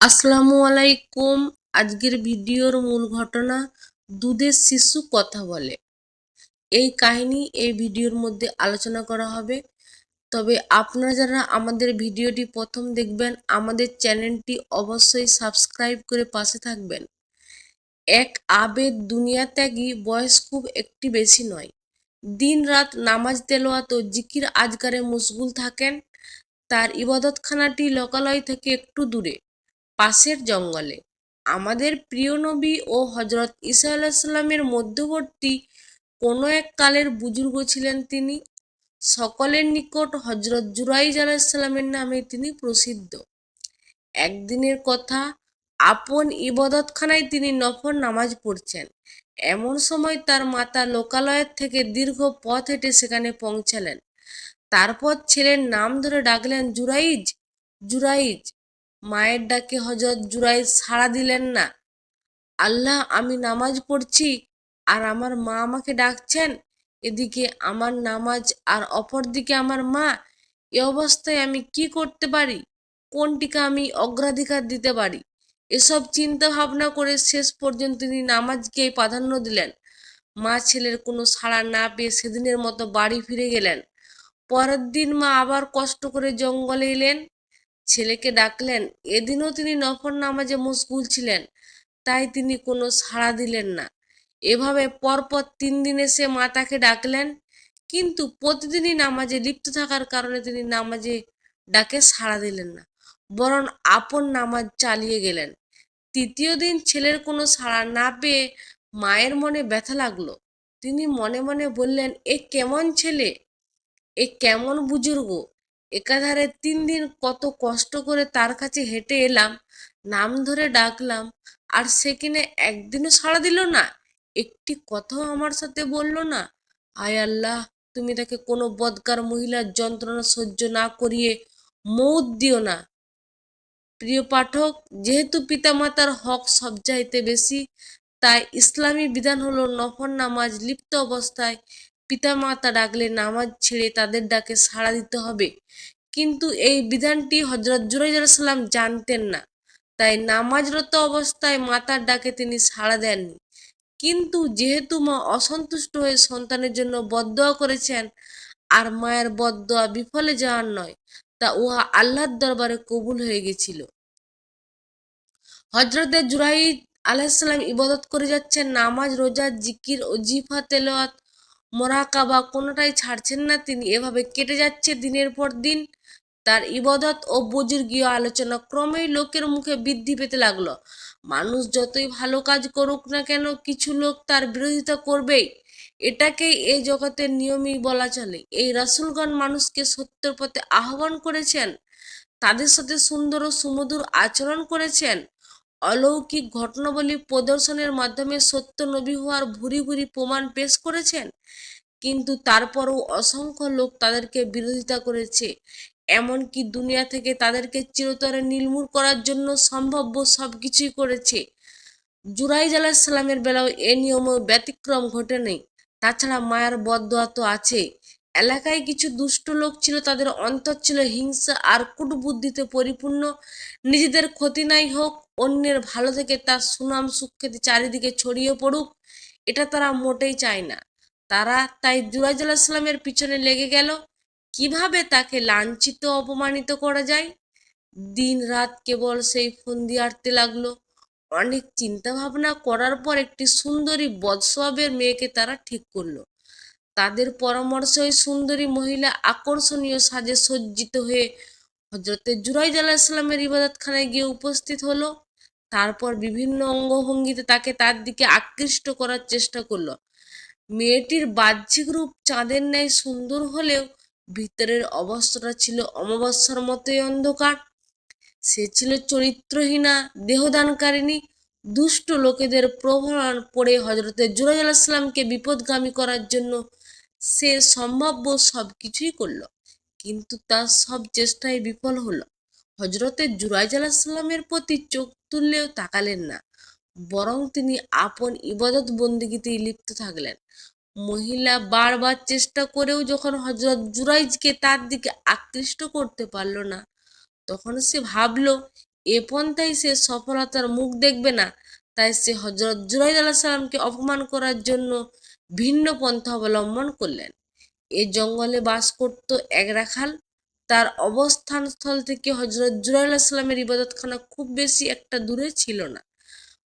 আসসালামু আলাইকুম আজকের ভিডিওর মূল ঘটনা, দুধের শিশু কথা বলে। এই কাহিনী এই ভিডিওর মধ্যে আলোচনা করা হবে। তবে আপনারা যারা আমাদের ভিডিওটি প্রথম দেখবেন, আমাদের চ্যানেলটি অবশ্যই সাবস্ক্রাইব করে পাশে থাকবেন। এক আবেদ দুনিয়া ত্যাগী বয়স খুব একটি বেশি নয়। দিন রাত নামাজ তেলোয়াত জিকির আজকারে মশগুল থাকেন। তার ইবাদতখানাটি লোকালয় থেকে একটু দূরে। পাশের জঙ্গলে। আমাদের প্রিয় নবী ও হজরত ঈসা আলাহিসাল্লামের মধ্যবর্তী কোনো এক কালের বুজুর্গ ছিলেন তিনি। সকলের নিকট হজরত জুরাইজ আলাহিসাল্লামের নামে তিনি প্রসিদ্ধ। একদিনের কথা, আপন ইবাদতখানায় তিনি নফর নামাজ পড়ছেন। এমন সময় তার মাতা লোকালয়ের থেকে দীর্ঘ পথ হেঁটে সেখানে পৌঁছালেন। তারপর ছেলের নাম ধরে ডাকলেন জুরাইজ জুরাইজ। মায়ের ডাকে হজরত জুরাইজ সাড়া দিলেন না। আল্লাহ, আমি নামাজ পড়ছি আর আমার মা আমাকে ডাকছেন। এদিকে আমার নামাজ আর অপরদিকে আমার মা, এ অবস্থায় আমি কি করতে পারি? কোনটিকে আমি অগ্রাধিকার দিতে পারি? এসব চিন্তা ভাবনা করে শেষ পর্যন্ত তিনি নামাজকেই প্রাধান্য দিলেন। মা ছেলের কোনো সাড়া না পেয়ে সেদিনের মতো বাড়ি ফিরে গেলেন। পরের দিন মা আবার কষ্ট করে জঙ্গলে এলেন। ছেলেকে ডাকলেন। এদিনও তিনি নফর নামাজে মশগুল ছিলেন, তাই তিনি কোনো সাড়া দিলেন না। এভাবে পরপর তিন দিন এসে মাতাকে ডাকলেন, কিন্তু প্রতিদিনই নামাজে লিপ্ত থাকার কারণে তিনি নামাজে ডাকে সাড়া দিলেন না, বরং আপন নামাজ চালিয়ে গেলেন। তৃতীয় দিন ছেলের কোনো সাড়া না পেয়ে মায়ের মনে ব্যথা লাগল। তিনি মনে মনে বললেন, এ কেমন ছেলে? এ কেমন বুজুর্গ? একাধারে তিন দিন কত কষ্ট করে তার কাছে হেঁটে এলাম, নাম ধরে ডাকলাম, আর সে কিনে একদিনও সাড়া দিল না, একটি কথাও আমার সাথে বলল না। আয় আল্লাহ, তুমি তাকে কোনো বদকার মহিলার যন্ত্রণা সহ্য না করিয়ে মৌত দিও না। প্রিয় পাঠক, যেহেতু পিতামাতার হক সব বেশি, তাই ইসলামী বিধান হলো নফর নামাজ লিপ্ত অবস্থায় পিতামাতা ডাকলে নামাজ ছেড়ে তাদের ডাকে সাড়া দিতে হবে। কিন্তু এই বিধানটি হজরত জুরাইজাল্লাম জানতেন না। তাই নামাজরত অবস্থায় মাতার ডাকে তিনি সাড়া দেননি। কিন্তু যেহেতু মা অসন্তুষ্ট হয়ে সন্তানের জন্য বদদোয়া করেছেন, আর মায়ের বদদোয়া বিফলে যাওয়ার নয়, তা উহা আল্লাহর দরবারে কবুল হয়ে গেছিল। হজরতে জুরাইদ আলাইসাল্লাম ইবাদত করে যাচ্ছেন নামাজ, রোজা, জিকির, ওজিফা, তেলাওয়াত মোরাকাবা কোনোটাই ছাড়ছেন না তিনি। এভাবে কেটে যাচ্ছে দিনের পর দিন। তার ইবাদত ও বুজুর্গীয় আলোচনা ক্রমেই লোকের মুখে বৃদ্ধি পেতে লাগল। মানুষ যতই ভালো কাজ করুক না কেন, কিছু লোক তার বিরোধিতা করবেই। এটাকেই এই জগতের নিয়মই বলা চলে। এই রাসুলগণ মানুষকে সত্যের পথে আহ্বান করেছেন, তাদের সাথে সুন্দর ও সুমধুর আচরণ করেছেন। অলৌকিক ঘটনাবলী প্রদর্শনের মাধ্যমে সত্য নবী হওয়ার ভুরি ভুরি প্রমাণ পেশ করেছেন। কিন্তু তারপরও অসংখ্য লোক তাদেরকে বিরোধিতা করেছে। এমনকি দুনিয়া থেকে তাদেরকে চিরতরে নির্মূল করার জন্য সম্ভাব্য সব কিছুই করেছে। জুরাইজ আলাহিসাল্লামের বেলাও এ নিয়ম ব্যতিক্রম ঘটে নেই। তাছাড়া মায়ের বদোয়া তো আছে এলাকায় কিছু দুষ্ট লোক ছিল, তাদের অন্তর ছিল হিংসা আর কুটবুদ্ধিতে পরিপূর্ণ। নিজেদের ক্ষতি নাই হোক, অন্যের ভালো থেকে তার সুনাম সুখ্যাতি চারিদিকে ছড়িয়ে পড়ুক, এটা তারা মোটেই চায় না। তারা তাই জুরাইজ আলাহিসাল্লামের পিছনে লেগে গেল। কীভাবে তাকে লাঞ্ছিত, অপমানিত করা যায়? দিন রাত কেবল সেই ফন্দি আটতে লাগল। অনেক চিন্তা ভাবনা করার পর একটি সুন্দরী বৎসবের মেয়েকে তারা ঠিক করল। তাদের পরামর্শই সুন্দরী মহিলা আকর্ষণীয় সাজে সজ্জিত হয়ে হজরতে জুরাইজ আলাহিসাল্লামের ইবাদতখানায় গিয়ে উপস্থিত হলো। তারপর বিভিন্ন অঙ্গভঙ্গিতে তাকে তার দিকে আকৃষ্ট করার চেষ্টা করল। মেয়েটির বাহ্যিক রূপ চাঁদের ন্যায় সুন্দর হলেও ভিতরের অবস্থাটা ছিল অমাবস্যার মতোই অন্ধকার। সে ছিল চরিত্রহীনা, দেহদানকারিণী, দুষ্ট লোকেদের প্রভাব পড়ে হজরতে জুরাজ আলাহিসাল্লামকে বিপদগামী করার জন্য সে সম্ভাব্য সব কিছুই করল। কিন্তু তার সব চেষ্টায় বিফল হল। হজরতে জুরাইজ আলাহিসাল্লামের প্রতি চোখ তুললেও তাকালেন না। বরং তিনি আপন ইবাদত বন্দিগিতেই লিপ্ত থাকলেন। মহিলা বারবার চেষ্টা করেও যখন হজরত জুরাইজকে তার দিকে আকৃষ্ট করতে পারল না, তখন সে ভাবল, এ পন্থায় সে সফলতার মুখ দেখবে না। তাই সে হজরত জুরাইদ আলাহ সাল্লামকে অপমান করার জন্য ভিন্ন পন্থা অবলম্বন করলেন। এ জঙ্গলে বাস করত এক রাখাল। তার অবস্থান স্থল থেকে হজরত জুরাইল ইবাদতখানা খুব বেশি একটা দূরে ছিল না।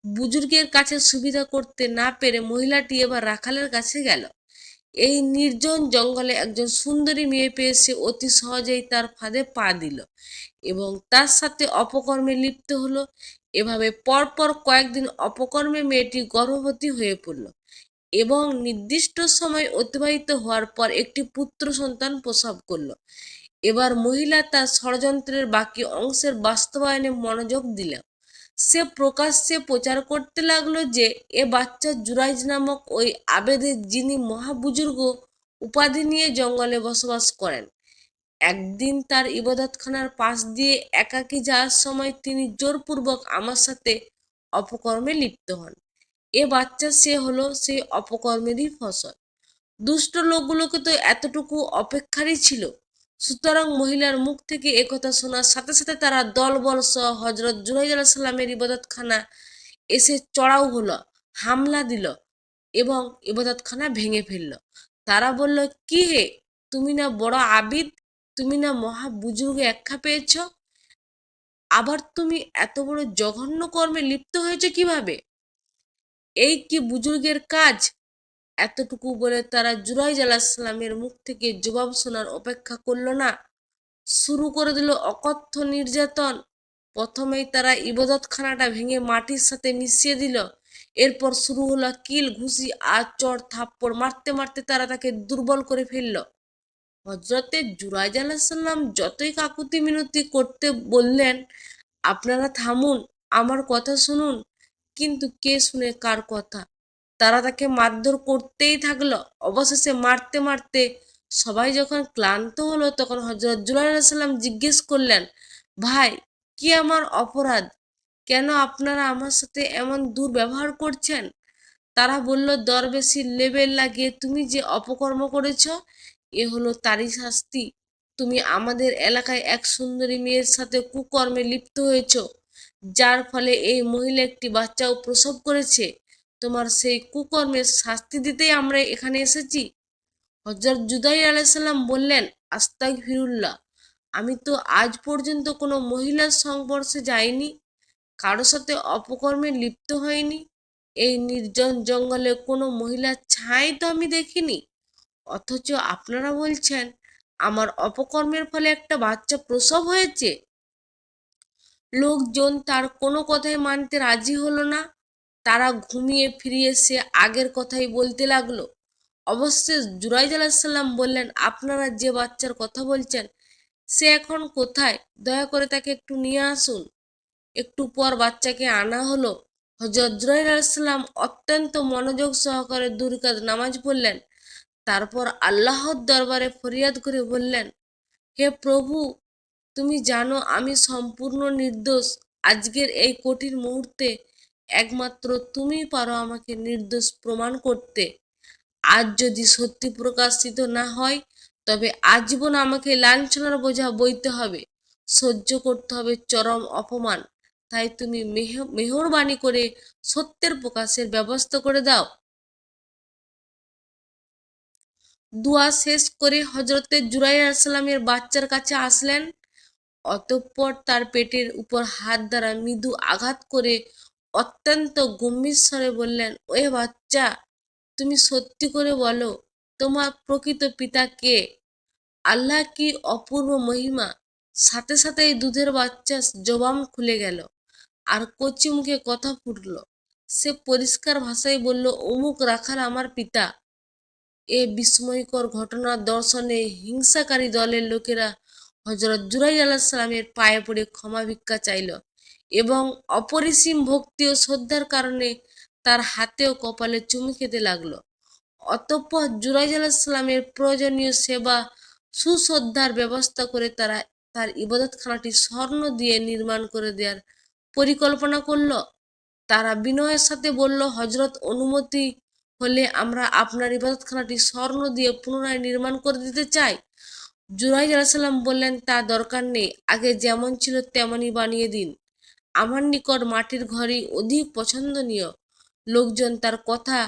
বুজুর্গের কাছে সুবিধা করতে না পেরে মহিলাটি এবার রাখালের কাছে গেল। এই নির্জন জঙ্গলে একজন সুন্দরী মেয়ে পেয়ে সে অতি সহজেই তার ফাঁদে পা দিল এবং তার সাথে অপকর্মে লিপ্ত হলো। এভাবে পরপর কয়েকদিন অপকর্মে মেয়েটি গর্ভবতী হয়ে পড়ল। এবং নির্দিষ্ট সময় অতিবাহিত হওয়ার পর একটি পুত্র সন্তান প্রসব করল। এবার মহিলা তার ষড়যন্ত্রের বাকি অংশের বাস্তবায়নে মনোযোগ দিল। সে প্রকাশ্যে প্রচার করতে লাগল যে, এ বাচ্চা জুরাইজ নামক ওই আবেদের যিনি মহাবুজুর্গ উপাধি নিয়ে জঙ্গলে বসবাস করেন। একদিন তার ইবাদতখানার পাশ দিয়ে একাকী যাওয়ার সময় তিনি জোরপূর্বক আমার সাথে অপকর্মে লিপ্ত হন। এ বাচ্চা সে হলো সেই অপকর্মেরই ফসল। দুষ্ট লোকগুলোকে তো এতটুকু অপেক্ষারই ছিল। সুতরাং মহিলার মুখ থেকে একথা শোনার সাথে সাথে তারা দলবল সহ হজরত জুরাইজ আলাহ সাল্লামের ইবাদতখানা এসে চড়াও হলো, হামলা দিল এবং ইবাদতখানা ভেঙে ফেলল। তারা বলল, কি হে? তুমি না বড় আবিদ? তুমি না মহা বুজুর্গ একখা পেয়েছ? আবার তুমি এত বড় জঘন্য কর্মে লিপ্ত হয়েছে কীভাবে? এই কি বুজুর্গের কাজ? এতটুকু বলে তারা জুরাইজ আলাহিসাল্লামের মুখ থেকে জবাব শোনার অপেক্ষা করল না। শুরু করে দিল অকথ্য নির্যাতন। প্রথমেই তারা ইবাদতখানাটা ভেঙে মাটির সাথে মিশিয়ে দিল। এরপর শুরু হলো কিল, ঘুষি আর চড় থাপ্পড় মারতে মারতে তারা তাকে দুর্বল করে ফেলল। হজরতে জুরাইজ আলাহিসাল্লাম যতই কাকুতি মিনতি করতে বললেন, আপনারা থামুন, আমার কথা শুনুন কিন্তু কে শুনে কার কথা? তারা তাকে মারধর করতেই থাকল। অবশেষে মারতে মারতে সবাই যখন ক্লান্ত হলো, তখন হজরত জুলাইসাল্লাম জিজ্ঞেস করলেন, ভাই, কি আমার অপরাধ? কেন আপনারা আমার সাথে এমন দুর্ব্যবহার করছেন? তারা বলল দরবেশির লেবেল লাগিয়ে তুমি যে অপকর্ম করেছ, এ হলো তারই শাস্তি। তুমি আমাদের এলাকায় এক সুন্দরী মেয়ের সাথে কুকর্মে লিপ্ত হয়েছ। যার ফলে এই মহিলা একটি বাচ্চাও প্রসব করেছে। তোমার সেই কুকর্মের শাস্তি দিতেই আমরা এখানে এসেছি। হজরত জুদাই আলাইসাল্লাম বললেন আস্তাক ফিরুল্লাহ আমি তো আজ পর্যন্ত কোনো মহিলার সংস্পর্শে যাইনি, কারও সাথে অপকর্মে লিপ্ত হয়নি, এই নির্জন জঙ্গলে কোনো মহিলার ছাই তো আমি দেখিনি। অথচ আপনারা বলছেন, আমার অপকর্মের ফলে একটা বাচ্চা প্রসব হয়েছে লোকজন তার কোনো কথাই মানতে রাজি হলো না। তারা ঘুমিয়ে ফিরিয়ে সে আগের কথাই বলতে লাগল। অবশ্যই জুরাইজ আলাহিসাল্লাম বললেন, আপনারা যে বাচ্চার কথা বলছেন, সে এখন কোথায়? দয়া করে তাকে একটু নিয়ে আসুন। একটু পর বাচ্চাকে আনা হলো। হজরত জুরাইজ আলাহিসাল্লাম অত্যন্ত মনোযোগ সহকারে দুর্গাদ নামাজ পড়লেন। তারপর আল্লাহর দরবারে ফরিয়াদ করে বললেন, হে প্রভু তুমি জানো আমি সম্পূর্ণ নির্দোষ। আজকের এই কঠিন মুহূর্তে একমাত্র তুমি পারো আমাকে নির্দোষ প্রমাণ করতে। আজ যদি সত্যি প্রকাশিত না হয়, তবে আজীবন আমাকে লাঞ্ছনার বোঝা বইতে হবে। সহ্য করতে হবে চরম অপমান। তাই তুমি মেহ মেহরবানি করে সত্যের প্রকাশের ব্যবস্থা করে দাও। দুয়া শেষ করে হজরতে জুরাই আসসালামের বাচ্চার কাছে আসলেন। অতঃপর তার পেটের উপর হাত দ্বারা মৃদু আঘাত করে অত্যন্ত গম্ভীর স্বরে বললেন ওয়ে বাচ্চা, তুমি সত্যি করে বলো, তোমার প্রকৃত পিতা কে? আল্লাহ কি অপূর্ব মহিমা? সাথে সাথেই দুধের বাচ্চা জবাম খুলে গেল, আর কচি মুখে কথা ফুটল। সে পরিষ্কার ভাষায় বলল, অমুক রাখার আমার পিতা। এ বিস্ময়কর ঘটনার দর্শনে হিংসাকারী দলের লোকেরা হজরত জুরাই আল্লাহ সালামের পায়ে পড়ে ক্ষমা ভিক্ষা চাইল এবং অপরিসীম ভক্তি ও শ্রদ্ধার কারণে তার হাতে ও কপালে চুমু খেতে লাগল। অতঃপর জুরাইজ আলাহিসাল্লামের প্রয়োজনীয় সেবা, সুশ্রদ্ধার ব্যবস্থা করে তারা তার ইবাদতখানাটি স্বর্ণ দিয়ে নির্মাণ করে দেওয়ার পরিকল্পনা করল। তারা বিনয়ের সাথে বলল হজরত অনুমতি হলে আমরা আপনার ইবাদতখানাটি স্বর্ণ দিয়ে পুনরায় নির্মাণ করে দিতে চাই। জুরাইজ আলাহিসাল্লাম বললেন, তা দরকার নেই, আগে যেমন ছিল তেমনই বানিয়ে দিন। আমার নিকট মাটির ঘরই অধিক পছন্দনীয়। লোকজন তার কথা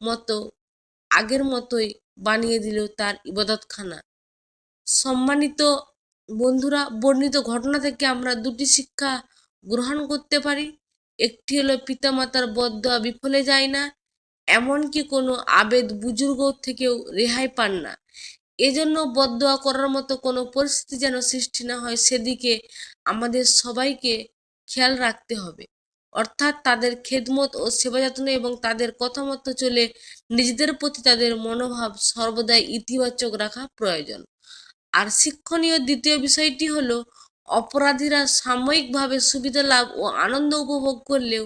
মতো, আগের মতোই বানিয়ে দিল তার ইবাদতখানা। সম্মানিত বন্ধুরা, বর্ণিত ঘটনা থেকে আমরা দুটি শিক্ষা গ্রহণ করতে পারি। একটি হলো, পিতামাতার বদয়া বিফলে যায় না, এমনকি কোনো আবেদ বুজুর্গ থেকেও রেহাই পান না। এজন্য বদয়া করার মতো কোনো পরিস্থিতি যেন সৃষ্টি না হয়, সেদিকে আমাদের সবাইকে খেয়াল রাখতে হবে। অর্থাৎ তাদের খেদমত ও সেবা যত্ন এবং তাদের কথা মতো চলে নিজেদের প্রতি তাদের মনোভাব সর্বদাই ইতিবাচক রাখা প্রয়োজন। আর শিক্ষণীয় দ্বিতীয় বিষয়টি হলো, অপরাধীরা সাময়িকভাবে সুবিধা লাভ ও আনন্দ উপভোগ করলেও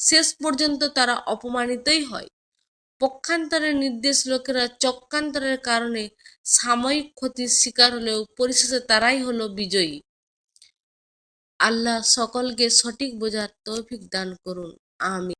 শেষ পর্যন্ত তারা অপমানিতই হয়। পক্ষান্তরে নির্দেশ লোকেরা চক্রান্তরের কারণে সাময়িক ক্ষতির শিকার হলেও পরিশেষে তারাই হলো বিজয়ী। আল্লাহ সকলকে সঠিক বোঝার তৌফিক দান করুন। আমি